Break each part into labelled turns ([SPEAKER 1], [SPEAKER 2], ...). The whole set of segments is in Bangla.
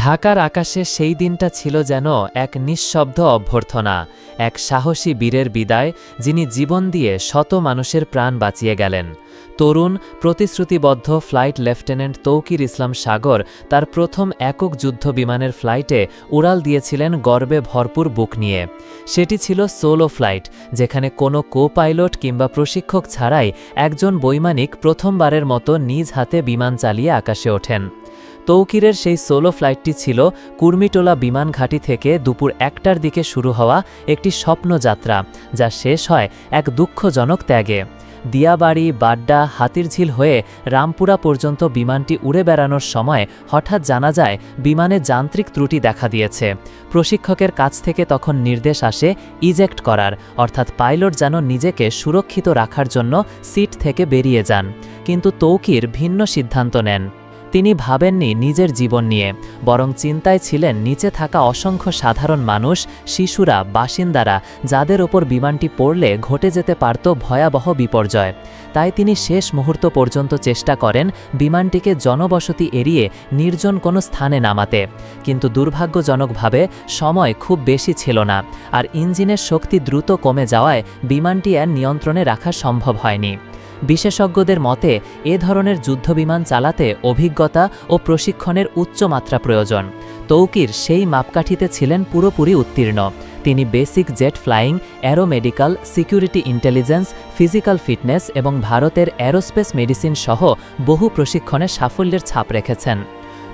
[SPEAKER 1] ঢাকার আকাশে সেই দিনটা ছিল যেন এক নিঃশব্দ অভ্যর্থনা, এক সাহসী বীরের বিদায় যিনি জীবন দিয়ে শত মানুষের প্রাণ বাঁচিয়ে গেলেন। তরুণ, প্রতিশ্রুতিবদ্ধ ফ্লাইট লেফটেন্যান্ট তৌকির ইসলাম সাগর তার প্রথম একক যুদ্ধ বিমানের ফ্লাইটে উড়াল দিয়েছিলেন গর্বে ভরপুর বুক নিয়ে। সেটি ছিল সোলো ফ্লাইট, যেখানে কোনো কো পাইলট কিংবা প্রশিক্ষক ছাড়াই একজন বৈমানিক প্রথমবারের মতো নিজ হাতে বিমান চালিয়ে আকাশে ওঠেন। তৌকিরের সেই সোলো ফ্লাইটটি ছিল কুর্মিটোলা বিমান ঘাঁটি থেকে দুপুর একটার দিকে শুরু হওয়া একটি স্বপ্নযাত্রা যা শেষ হয় এক দুঃখজনক ত্যাগে। দিয়াবাড়ি, বাড্ডা, হাতিরঝিল হয়ে রামপুরা পর্যন্ত বিমানটি উড়ে বেড়ানোর সময় হঠাৎ জানা যায়, বিমানে যান্ত্রিক ত্রুটি দেখা দিয়েছে। প্রশিক্ষকের কাছ থেকে তখন নির্দেশ আসে ইজেক্ট করার, অর্থাৎ পাইলট যেন নিজেকে সুরক্ষিত রাখার জন্য সিট থেকে বেরিয়ে যান। কিন্তু তৌকির ভিন্ন সিদ্ধান্ত নেন। তিনি ভাবেননি নিজের জীবন নিয়ে, বরং চিন্তায় ছিলেন নিচে থাকা অসংখ্য সাধারণ মানুষ, শিশুরা, বাসিন্দারা, যাদের ওপর বিমানটি পড়লে ঘটে যেতে পারত ভয়াবহ বিপর্যয়। তাই তিনি শেষ মুহূর্ত পর্যন্ত চেষ্টা করেন বিমানটিকে জনবসতি এড়িয়ে নির্জন কোনো স্থানে নামাতে। কিন্তু দুর্ভাগ্যজনকভাবে সময় খুব বেশি ছিল না, আর ইঞ্জিনের শক্তি দ্রুত কমে যাওয়ায় বিমানটি আর নিয়ন্ত্রণে রাখা সম্ভব হয়নি। বিশেষজ্ঞদের মতে, এ ধরনের যুদ্ধবিমান চালাতে অভিজ্ঞতা ও প্রশিক্ষণের উচ্চ মাত্রা প্রয়োজন। তৌকির সেই মাপকাঠিতে ছিলেন পুরোপুরি উত্তীর্ণ। তিনি basic jet flying aeromedical security intelligence, physical fitness এবং ভারতের অ্যারোস্পেস মেডিসিন সহ বহু প্রশিক্ষণে সাফল্যের ছাপ রেখেছেন।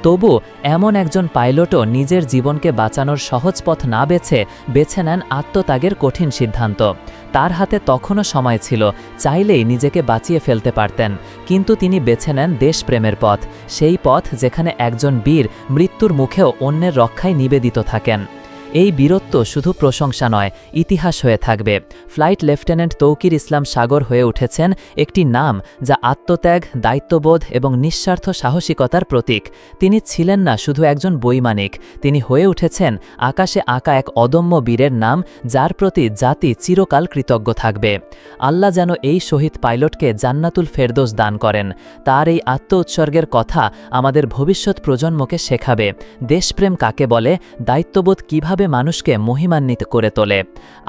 [SPEAKER 1] তবু, এমন একজন পাইলটও নিজের জীবনকে বাঁচানোর সহজ পথ না বেছে বেছে নেন আত্মত্যাগের কঠিন সিদ্ধান্ত। তার হাতে তখনও সময় ছিল, চাইলেই নিজেকে বাঁচিয়ে ফেলতে পারতেন। কিন্তু তিনি বেছে নেন দেশপ্রেমের পথ। সেই পথ যেখানে একজন বীর মৃত্যুর মুখেও অন্যের রক্ষায় নিবেদিত থাকেন। এই বীরত্ব শুধু প্রশংসা নয়, ইতিহাস হয়ে থাকবে। ফ্লাইট লেফটেন্যান্ট তৌকির ইসলাম সাগর হয়ে উঠেছেন একটি নাম যা আত্মত্যাগ, দায়িত্ববোধ এবং নিঃস্বার্থ সাহসিকতার প্রতীক। তিনি ছিলেন না শুধু একজন বৈমানিক, তিনি হয়ে উঠেছেন আকাশে আঁকা এক অদম্য বীরের নাম যার প্রতি জাতি চিরকাল কৃতজ্ঞ থাকবে। আল্লাহ যেন এই শহীদ পাইলটকে জান্নাতুল ফেরদোস দান করেন। তার এই আত্ম উৎসর্গের কথা আমাদের ভবিষ্যৎ প্রজন্মকে শেখাবে। দেশপ্রেম কাকে বলে? দায়িত্ববোধ কীভাবে কীভাবে মানুষকে মহিমান্বিত করে তোলে।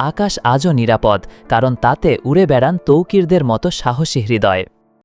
[SPEAKER 1] আকাশ আজও নিরাপদ, কারণ তাতে উড়ে বেড়ান তৌকিরদের মতো সাহসী হৃদয়।